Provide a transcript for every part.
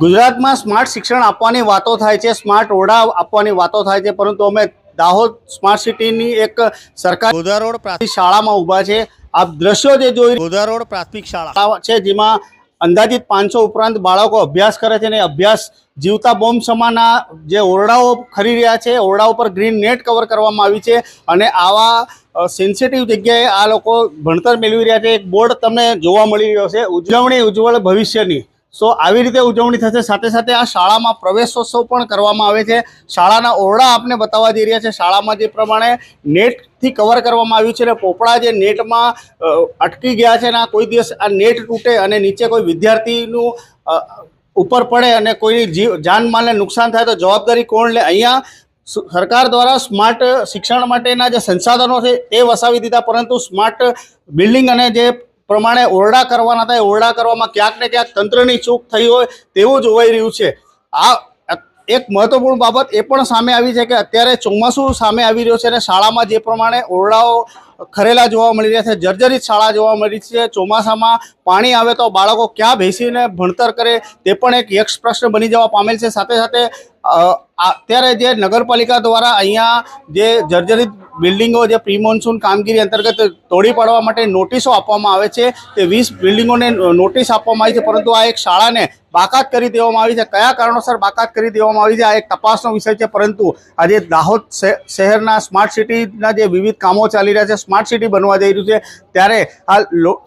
ગુજરાતમાં સ્માર્ટ શિક્ષણ આપવાની વાતો થાય છે સ્માર્ટ ઓરડા આપવાની વાતો થાય છે પરંતુ અમે દાહોદ સ્માર્ટ સિટીની એક સરકાર ગોધા રોડ પ્રાથમિક શાળામાં ઊભા છે. આપ દ્રશ્યો જે જોઈ ગોધા રોડ પ્રાથમિક શાળા. છે જેમાં અંદાજિત પાંચસો ઉપરાંત બાળકો અભ્યાસ કરે છે અને અભ્યાસ જીવતા બોમ્બ સમાના જે ઓરડાઓ ખરી રહ્યા છે ઓરડાઓ પર ગ્રીન નેટ કવર કરવામાં આવી છે અને આવા સેન્સિટિવ જગ્યાએ આ લોકો ભણતર મેળવી રહ્યા છે. એક બોર્ડ તમને જોવા મળી રહ્યો છે. ઉજવણી ઉજ્જવળ ભવિષ્યની. સો આવી રીતે ઉજવણી થશે. સાથે સાથે આ શાળામાં પ્રવેશોત્સવ પણ કરવામાં આવે છે. શાળાના ઓરડા આપને બતાવવા જઈ રહ્યા છે. શાળામાં જે પ્રમાણે નેટથી કવર કરવામાં આવ્યું છે અને પોપડા જે નેટમાં અટકી ગયા છે અને આ કોઈ દિવસ આ નેટ તૂટે અને નીચે કોઈ વિદ્યાર્થીનું ઉપર પડે અને કોઈની જીવ જાનમાલને નુકસાન થાય તો જવાબદારી કોણ લે? અહીંયા સરકાર દ્વારા સ્માર્ટ શિક્ષણ માટેના જે સંસાધનો છે એ વસાવી દીધા, પરંતુ સ્માર્ટ બિલ્ડિંગ અને જે પ્રમાણે ઓરડા કરવાના એ ઓરડા કરવામાં ક્યાંક ને ક્યાંક તંત્રની ચૂક થઈ હોય તેવું જોવાઈ રહ્યું છે. આ એક મહત્વપૂર્ણ બાબત એ પણ સામે આવી છે કે અત્યારે ચોમાસું સામે આવી રહ્યું છે અને શાળામાં જે પ્રમાણે ઓરડાઓ ખરેલા જોવા મળી રહ્યા છે, જર્જરિત શાળા જોવા મળી છે, ચોમાસામાં પાણી આવે તો બાળકો ક્યાં બેસીને ભણતર કરે તે પણ એક યક્ષ પ્રશ્ન બની જવા પામેલ છે. સાથે સાથે અત્યારે જે નગરપાલિકા દ્વારા અહીંયા જે જર્જરિત બિલ્ડિંગો જે પ્રી મોન્સૂન કામગીરી અંતર્ગત તોડી પાડવા માટે નોટિસો આપવામાં આવે છે તે વીસ બિલ્ડિંગોને નોટિસ આપવામાં આવી છે, પરંતુ આ એક શાળાને બાકાત કરી દેવામાં આવી છે. કયા કારણોસર બાકાત કરી દેવામાં આવી છે? આ એક તપાસનો વિષય છે, પરંતુ આજે દાહોદ શહે- શહેરના સ્માર્ટ સિટીના જે વિવિધ કામો ચાલી રહ્યા છે, સ્માર્ટ સિટી બનવા જઈ રહ્યું છે, ત્યારે આ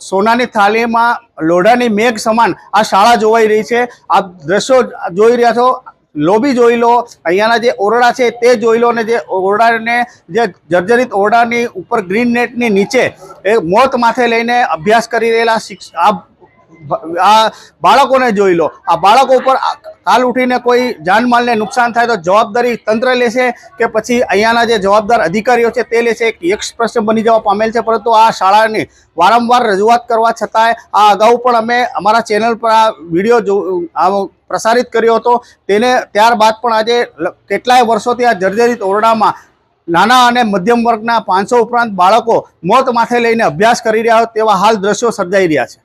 સોનાની થાળીમાં લોઢાની મેઘ સમાન આ શાળા જોવાઈ રહી છે. આપ દ્રશ્યો જોઈ રહ્યા છો લોબી જોઈ લો. અહીંયાના જે ઓરડા છે તે જોઈ લો અને જે ઓરડાને જે જર્જરિત ઓરડાની ઉપર ગ્રીન નેટની નીચે એ મોત માથે લઈને અભ્યાસ કરી રહેલા આ આ બાળકોને જોઈ લો. આ બાળકો ઉપર કાલ ઉઠીને કોઈ જાનમાલને નુકસાન થાય તો જવાબદારી તંત્ર લેશે કે પછી અહીંયાના જે જવાબદાર અધિકારીઓ છે તે લેશે? એક યક્ષ પ્રશ્ન બની જવા પામેલ છે, પરંતુ આ શાળાની વારંવાર રજૂઆત કરવા છતાંય આ અગાઉ પણ અમે અમારા ચેનલ પર આ વીડિયો આ પ્રસારિત કર્યો હતો. તેને ત્યારબાદ પણ આજે કેટલાય વર્ષોથી આ જર્જરિત ઓરડામાં નાના અને મધ્યમ વર્ગના પાંચસો ઉપરાંત બાળકો મોત માથે લઈને અભ્યાસ કરી રહ્યા હોય તેવા હાલ દ્રશ્યો સર્જાઈ રહ્યા છે.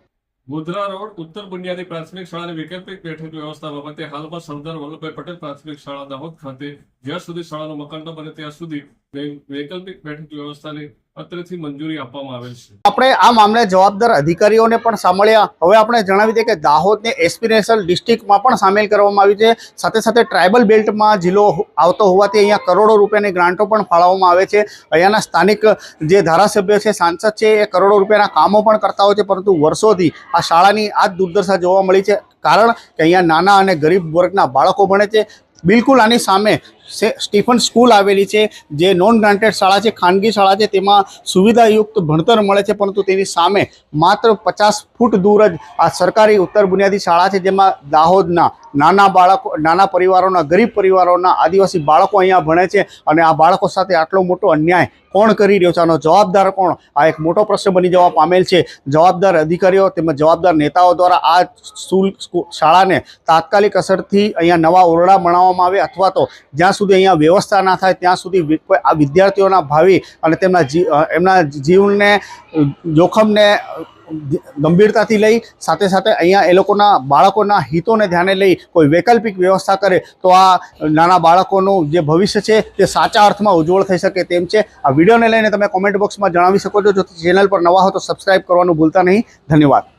ગોધરા રોડ, ઉત્તર બુનિયાદી પ્રાથમિક શાળાની વૈકલ્પિક બેઠક વ્યવસ્થા બાબતે હાલમાં સરદાર વલ્લભભાઈ પટેલ પ્રાથમિક શાળા દાહોદ ખાતે જ્યાં સુધી શાળાનું મકાન ન બને ત્યાં સુધી વૈકલ્પિક બેઠક વ્યવસ્થાને અત્રેથી મંજૂરી આપવામાં આવેલ છે. આપણે આ મામલે જવાબદાર અધિકારીઓને પણ સાંભળ્યા. હવે આપણે જણાવી દઈએ કે દાહોદને એસ્પિરેશનલ ડિસ્ટ્રિક્ટમાં પણ સામેલ કરવામાં આવી છે. સાથે સાથે ટ્રાઇબલ બેલ્ટમાં જિલ્લો આવતો હોવાથી અહીંયા કરોડો રૂપિયાની ગ્રાન્ટો પણ ફાળવવામાં આવે છે. અહીંયાના સ્થાનિક જે ધારાસભ્ય છે, સાંસદ છે, એ કરોડો રૂપિયાના કામો પણ કરતા હોય છે, પરંતુ વર્ષોથી આ શાળાની આ દુર્દશા જોવા મળી છે. કારણ કે અહીંયા નાના અને ગરીબ વર્ગના બાળકો ભણે છે. બિલકુલ આની સામે સ્ટીફન સ્કૂલ આવેલી છે, જે નોન ગ્રાન્ટેડ શાળા છે, ખાનગી શાળા છે, તેમાં સુવિધાયુક્ત ભણતર મળે છે, પરંતુ તેની સામે માત્ર પચાસ ફૂટ દૂર જ આ સરકારી ઉત્તર બુનિયાદી શાળા છે, જેમાં દાહોદના નાના બાળકો, નાના પરિવારોના, ગરીબ પરિવારોના આદિવાસી બાળકો અહીંયા ભણે છે અને આ બાળકો સાથે આટલો મોટો અન્યાય કોણ કરી રહ્યો છે? આનો જવાબદાર કોણ? આ એક મોટો પ્રશ્ન બની જવા પામેલ છે. જવાબદાર અધિકારીઓ તેમજ જવાબદાર નેતાઓ દ્વારા આ સ્કૂલ શાળાને તાત્કાલિક અસરથી અહીંયા નવા ઓરડા બનાવવામાં આવે અથવા તો જ્યાં સુધી અહીંયા વ્યવસ્થા ના થાય, ત્યાં સુધી કોઈ આ વિદ્યાર્થીઓના ભાવિ અને તેમના એમના જીવનને જોખમને ગંભીરતાથી લઈ, સાથે સાથે અહીંયા એ લોકોના બાળકોના હિતોને ધ્યાને લઈ કોઈ વૈકલ્પિક વ્યવસ્થા કરે, તો આ નાના બાળકોનું જે ભવિષ્ય છે તે સાચા અર્થમાં ઉજ્જવળ થઈ શકે તેમ છે. આ વિડીયોને લઈને તમે કોમેન્ટ બોક્સમાં જણાવી શકો છો. જો ચેનલ પર નવા હો તો સબસ્ક્રાઈબ કરવાનું ભૂલતા નહીં. ધન્યવાદ.